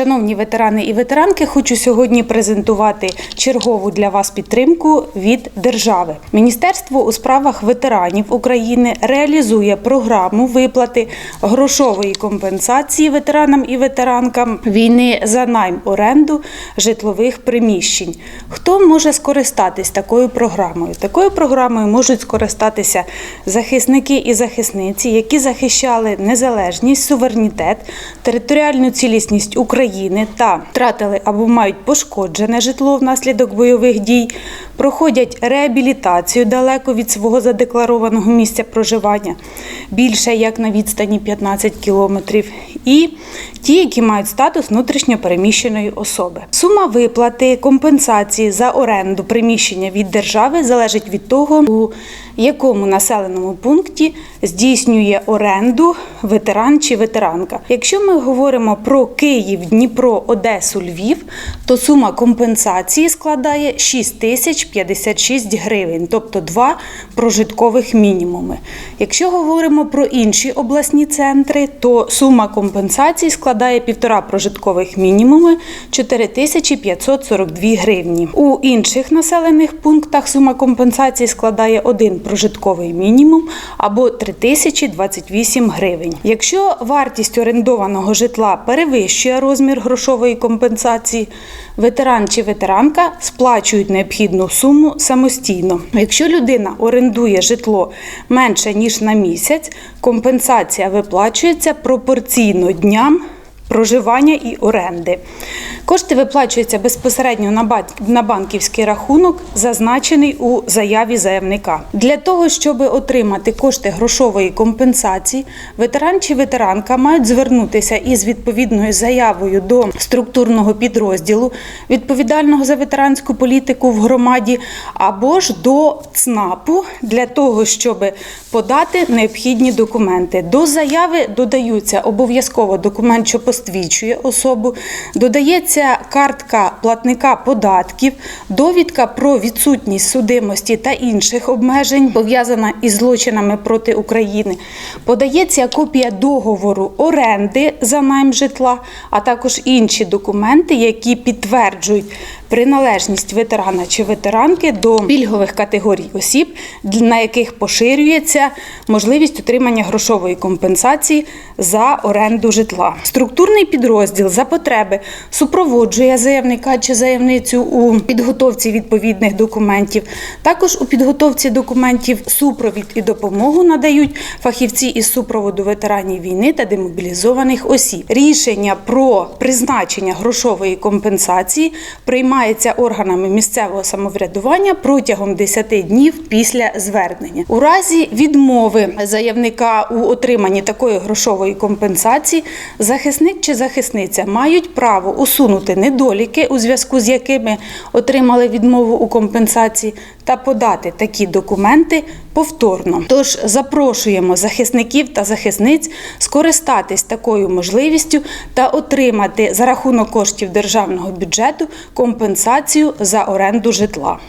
Шановні ветерани і ветеранки, хочу сьогодні презентувати чергову для вас підтримку від держави. Міністерство у справах ветеранів України реалізує програму виплати грошової компенсації ветеранам і ветеранкам війни за найм оренду житлових приміщень. Хто може скористатись такою програмою? Такою програмою можуть скористатися захисники і захисниці, які захищали незалежність, суверенітет, територіальну цілісність України та втратили або мають пошкоджене житло внаслідок бойових дій, проходять реабілітацію далеко від свого задекларованого місця проживання, більше як на відстані 15 кілометрів, і ті, які мають статус внутрішньопереміщеної особи. Сума виплати компенсації за оренду приміщення від держави залежить від того, у якому населеному пункті здійснює оренду ветеран чи ветеранка. Якщо ми говоримо про Київ, Дніпро, Одесу, Львів, то сума компенсації складає 6 тисяч 56 гривень, тобто два прожиткових мінімуми. Якщо говоримо про інші обласні центри, то сума компенсації складає півтора прожиткових мінімуми 4 тисячі 542 гривні. У інших населених пунктах сума компенсації складає один прожитковий мінімум або 3 тисячі 28 гривень. Якщо вартість орендованого житла перевищує розмір грошової компенсації, ветеран чи ветеранка сплачують необхідну суму самостійно. Якщо людина орендує житло менше ніж на місяць, компенсація виплачується пропорційно дням проживання і оренди. Кошти виплачуються безпосередньо на банківський рахунок, зазначений у заяві заявника. Для того, щоб отримати кошти грошової компенсації, ветеран чи ветеранка мають звернутися із відповідною заявою до структурного підрозділу, відповідального за ветеранську політику в громаді, або ж до ЦНАПу для того, щоб подати необхідні документи. До заяви додаються обов'язково документ, що посвідчує особу, додається картка платника податків, довідка про відсутність судимості та інших обмежень, пов'язана із злочинами проти України. Подається копія договору оренди за найм житла, а також інші документи, які підтверджують приналежність ветерана чи ветеранки до пільгових категорій осіб, на яких поширюється можливість отримання грошової компенсації за оренду житла. Структурний підрозділ за потреби супроводжує заявника чи заявницю у підготовці відповідних документів. Також у підготовці документів супровід і допомогу надають фахівці із супроводу ветеранів війни та демобілізованих осіб. Рішення про призначення грошової компенсації приймається органами місцевого самоврядування протягом 10 днів після звернення. У разі відмови заявника у отриманні такої грошової компенсації захисник чи захисниця мають право усунути недоліки, у зв'язку з якими отримали відмову у компенсації, та подати такі документи повторно. Тож запрошуємо захисників та захисниць скористатись такою можливістю та отримати за рахунок коштів державного бюджету компенсацію за оренду житла.